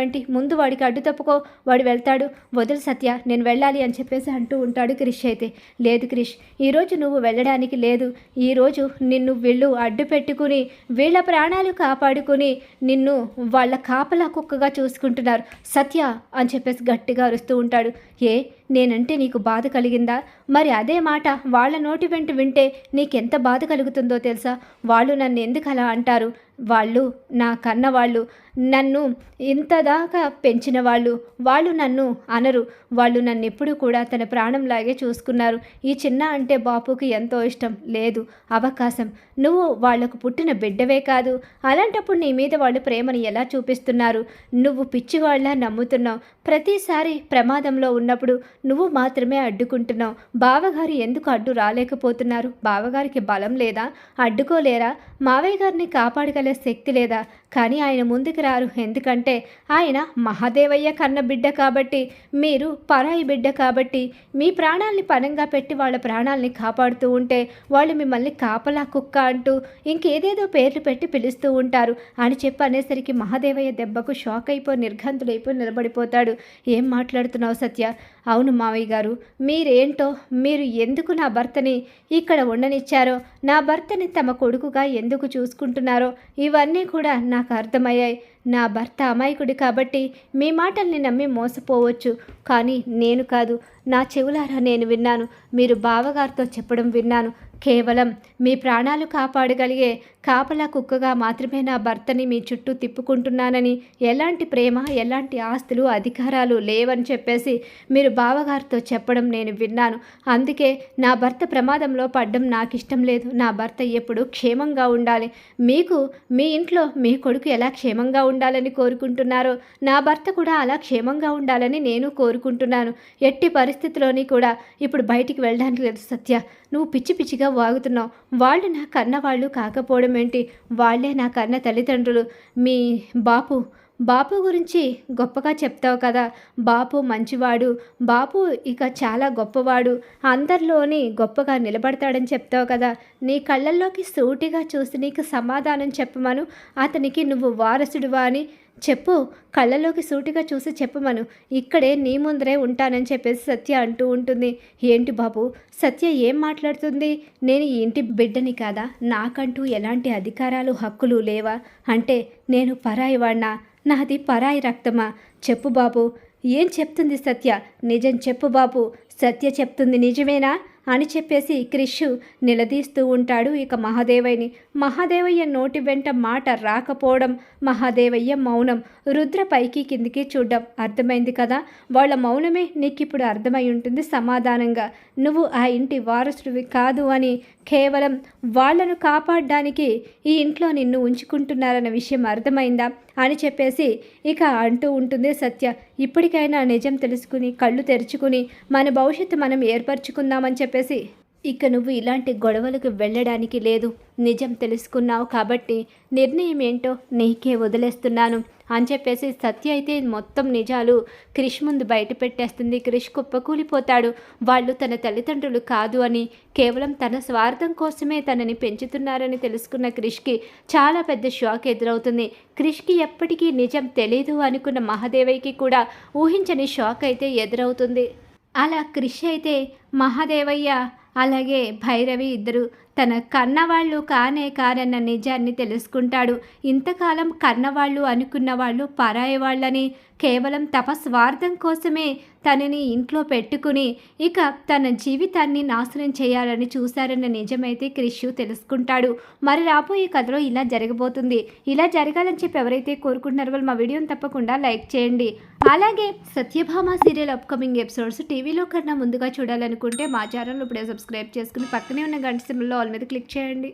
ఏంటి ముందు వాడికి అడ్డు తప్పుకో వాడు వెళ్తాడు. వదులు సత్య నేను వెళ్ళాలి అని చెప్పేసి అంటూ ఉంటాడు క్రిష్ అయితే. లేదు క్రిష్ ఈరోజు నువ్వు వెళ్ళడానికి లేదు. ఈరోజు నిన్ను వీళ్ళు అడ్డు పెట్టుకుని వీళ్ళ ప్రాణాలు కాపాడుకుని నిన్ను వాళ్ళ కాపలా కుక్కగా చూసుకుంటున్నారు. సత్య అని చెప్పేసి గట్టిగా అరుస్తూ ఉంటాడు. ఏ? నేనంటే నీకు బాధ కలిగిందా? మరి అదే మాట వాళ్ళ నోటి వెంట వింటే నీకెంత బాధ కలుగుతుందో తెలుసా? వాళ్ళు నన్ను ఎందుకు అలా అంటారు? వాళ్ళు నా కన్న వాళ్ళు నన్ను ఇంతదాకా పెంచిన వాళ్ళు. వాళ్ళు నన్ను అనరు. వాళ్ళు నన్ను ఎప్పుడూ కూడా తన ప్రాణంలాగే చూసుకున్నారు. ఈ చిన్న అంటే బాపుకి ఎంతో ఇష్టం. లేదు అవకాశం. నువ్వు వాళ్ళకు పుట్టిన బిడ్డవే కాదు. అలాంటప్పుడు నీ మీద వాళ్ళు ప్రేమను ఎలా చూపిస్తున్నారు? నువ్వు పిచ్చివాళ్ళ నమ్ముతున్నావు. ప్రతిసారి ప్రమాదంలో ఉన్నప్పుడు నువ్వు మాత్రమే అడ్డుకుంటున్నావు. బావగారు ఎందుకు అడ్డు రాలేకపోతున్నారు? బావగారికి బలం లేదా? అడ్డుకోలేరా? మావయ్య గారిని కాపాడగలే శక్తి లేదా? కానీ ఆయన ముందుకు రారు. ఎందుకంటే ఆయన మహాదేవయ్య కన్న బిడ్డ కాబట్టి మీరు పరాయి బిడ్డ కాబట్టి మీ ప్రాణాల్ని పనంగా పెట్టి వాళ్ళ ప్రాణాల్ని కాపాడుతూ ఉంటే వాళ్ళు మిమ్మల్ని కాపలా కుక్క అంటూ ఇంకేదేదో పేర్లు పెట్టి పిలుస్తూ ఉంటారు అని చెప్పి అనేసరికి మహాదేవయ్య దెబ్బకు షాక్ అయిపోయి నిర్ఘంతుడైపోయి నిలబడిపోతాడు. ఏం మాట్లాడుతున్నావు సత్య? అవును మావయ్య గారు మీరేంటో మీరు ఎందుకు నా భర్తని ఇక్కడ ఉండనిచ్చారో నా భర్తని తమ కొడుకుగా ఎందుకు చూసుకుంటున్నారో ఇవన్నీ కూడా నాకు అర్థమయ్యాయి. నా భర్త అమాయకుడు కాబట్టి మీ మాటల్ని నమ్మి మోసపోవచ్చు. కానీ నేను కాదు నా చెవులారా నేను విన్నాను. మీరు బావగారితో చెప్పడం విన్నాను. కేవలం మీ ప్రాణాలు కాపాడగలిగే కాపలా కుక్కగా మాత్రమే నా భర్తని మీ చుట్టూ తిప్పుకుంటున్నానని ఎలాంటి ప్రేమ ఎలాంటి ఆస్తులు అధికారాలు లేవని చెప్పేసి మీరు బావగారితో చెప్పడం నేను విన్నాను. అందుకే నా భర్త ప్రమాదంలో పడ్డం నాకు ఇష్టం లేదు. నా భర్త ఎప్పుడు క్షేమంగా ఉండాలి. మీకు మీ ఇంట్లో మీ కొడుకు ఎలా క్షేమంగా ఉండాలని కోరుకుంటున్నారో నా భర్త కూడా అలా క్షేమంగా ఉండాలని నేను కోరుకుంటున్నాను. ఎట్టి పరిస్థితిలోని కూడా ఇప్పుడు బయటికి వెళ్ళడానికి లేదు సత్య. నువ్వు పిచ్చి పిచ్చిగా వాగుతున్నావు. వాళ్ళు నా కన్న వాళ్ళు కాకపోవడం ఏంటి? వాళ్ళే నా కన్న తల్లిదండ్రులు. మీ బాపు బాపు గురించి గొప్పగా చెప్తావు కదా. బాపు మంచివాడు. బాపు ఇక చాలా గొప్పవాడు. అందరిలోని గొప్పగా నిలబడతాడని చెప్తావు కదా. నీ కళ్ళల్లోకి సూటిగా చూసి నీకు సమాధానం చెప్పమను. అతనికి నువ్వు వారసుడువా అని చెప్పు కళ్ళలోకి సూటిగా చూసి చెప్పమను ఇక్కడే నీ ముందరే ఉంటానని చెప్పేసి సత్య అంటూ ఉంటుంది. ఏంటి బాబు సత్య ఏం మాట్లాడుతుంది? నేను ఈ ఇంటి బిడ్డని కాదా? నాకంటూ ఎలాంటి అధికారాలు హక్కులు లేవా? అంటే నేను పరాయి వాడినా నాది పరాయి రక్తమా? చెప్పు బాబు. ఏం చెప్తుంది సత్య? నిజం చెప్పు బాబు. సత్య చెప్తుంది నిజమేనా? అని చెప్పేసి క్రిష్ నిలదీస్తూ ఉంటాడు ఇక మహాదేవయ్యని. మహాదేవయ్య నోటి వెంట మాట రాకపోవడం మహాదేవయ్య మౌనం. రుద్ర పైకి కిందికి చూడ్డం. అర్థమైంది కదా? వాళ్ళ మౌనమే నీకిప్పుడు అర్థమై ఉంటుంది సమాధానంగా. నువ్వు ఆ ఇంటి వారసుడివి కాదు అని కేవలం వాళ్ళను కాపాడడానికి ఈ ఇంట్లో నిన్ను ఉంచుకుంటున్నారన్న విషయం అర్థమైందా? అని చెప్పేసి ఇక అంటూ ఉంటుంది సత్య. ఇప్పటికైనా నిజం తెలుసుకుని కళ్ళు తెరుచుకుని మన భవిష్యత్తు మనం ఏర్పరచుకుందామని చెప్పి చెప్పేసి ఇక నువ్వు ఇలాంటి గొడవలకు వెళ్ళడానికి లేదు. నిజం తెలుసుకున్నావు కాబట్టి నిర్ణయం ఏంటో నీకే వదిలేస్తున్నాను అని చెప్పేసి సత్య అయితే మొత్తం నిజాలు క్రిష్ ముందు బయట పెట్టేస్తుంది. క్రిష్ కుప్పకూలిపోతాడు. వాళ్ళు తన తల్లిదండ్రులు కాదు అని కేవలం తన స్వార్థం కోసమే తనని పెంచుతున్నారని తెలుసుకున్న క్రిష్కి చాలా పెద్ద షాక్ ఎదురవుతుంది. క్రిష్కి ఎప్పటికీ నిజం తెలీదు అనుకున్న మహాదేవయ్యకి కూడా ఊహించని షాక్ అయితే ఎదురవుతుంది. అలా క్రిష్ అయితే మహాదేవయ్య అలాగే భైరవి ఇద్దరు తన కన్నవాళ్ళు కానే కారన్న నిజాన్ని తెలుసుకుంటాడు. ఇంతకాలం కన్నవాళ్ళు అనుకున్న వాళ్ళు పరాయి వాళ్ళని కేవలం తపస్వార్థం కోసమే తనని ఇంట్లో పెట్టుకుని ఇక తన జీవితాన్ని నాశనం చేయాలని చూశారన్న నిజమైతే క్రిషు తెలుసుకుంటాడు. మరి రాబోయే కథలో ఇలా జరగబోతుంది. ఇలా జరగాలని చెప్పి ఎవరైతే కోరుకుంటున్నారో వాళ్ళు మా వీడియోని తప్పకుండా లైక్ చేయండి. అలాగే సత్యభామ సీరియల్ అప్కమింగ్ ఎపిసోడ్స్ టీవీలో కన్నా ముందుగా చూడాలనుకుంటే మా ఛానల్ ఇప్పుడే సబ్స్క్రైబ్ చేసుకుని పక్కనే ఉన్న గంట సిమ్లో ఆల్ మీద క్లిక్ చేయండి.